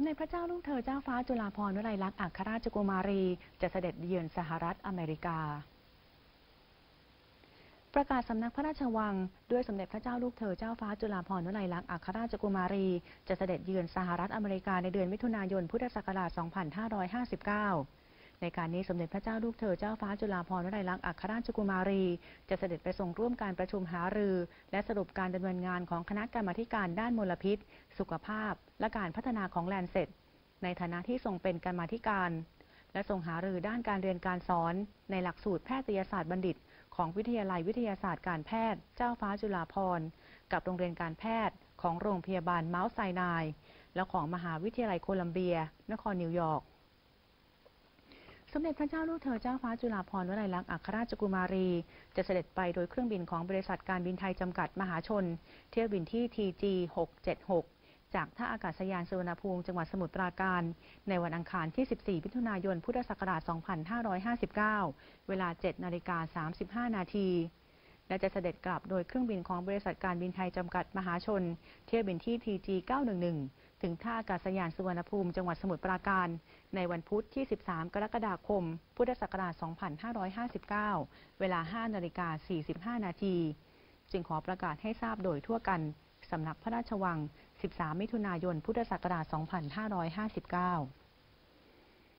มเด็จพระเจ้าลูกเธอเจ้าฟ้าจุฬาภรณ์วลัยลักษณ์อัครราชกุมารี จะเสด็จเยือนสหรัฐอเมริกา ประกาศสำนักพระราชวัง ด้วยสมเด็จพระเจ้าลูกเธอเจ้าฟ้าจุฬาภรณ์วลัยลักษณ์อัครราชกุมารี จะเสด็จเยือนสหรัฐอเมริกาในเดือนมิถุนายนพุทธศักราช 2559 ในการนี้สมเด็จพระเจ้าลูกเธอเจ้าฟ้าจุฬาภรณ์วลัยลักษณ์อัครราชกุมารี จะเสด็จไปทรงร่วมการประชุมหารือ และสรุปการดำเนินงานของคณะกรรมาการด้านมลพิษ สุขภาพ และการพัฒนาของแลนเซ็ตในฐานะที่ทรงเป็นกรรมาธิการ และทรงหารือด้านการเรียนการสอน ในหลักสูตรแพทยศาสตร์บัณฑิต ของวิทยาลัยวิทยาศาสตร์การแพทย์ เจ้าฟ้าจุฬาภรณ์กับโรงเรียนการแพทย์ ของโรงพยาบาลเมาส์ไซนายและของมหาวิทยาลัยโคลัมเบีย นครนิวยอร์ก สมเด็จพระเจ้าลูกเธอเจ้าฟ้าจุฬาภรณ์วลัยลักษณ์อัครราชกุมารี จะเสด็จไปโดยเครื่องบินของบริษัทการบินไทยจำกัดมหาชน เที่ยวบินที่ TG 676 จากท่าอากาศยานสุวรรณภูมิจังหวัดสมุทรปราการ ในวันอังคารที่ 14 มิถุนายน พุทธศักราช 2559 เวลา 7 นาฬิกา 35 นาที และจะเสด็จกลับโดยเครื่องบินของบริษัทการบินไทยจำกัดมหาชน เที่ยวบินที่ TG 911 ถึงท่าอากาศยานสุวรรณภูมิจังหวัดสมุทรปราการ ในวันพุธที่ 13 กรกฎาคม พุทธศักราช 2559 เวลา 5 นาฬิกา 45 นาที จึงขอประกาศให้ทราบโดยทั่วกันสำนักพระราชวัง 13 มิถุนายน พุทธศักราช 2559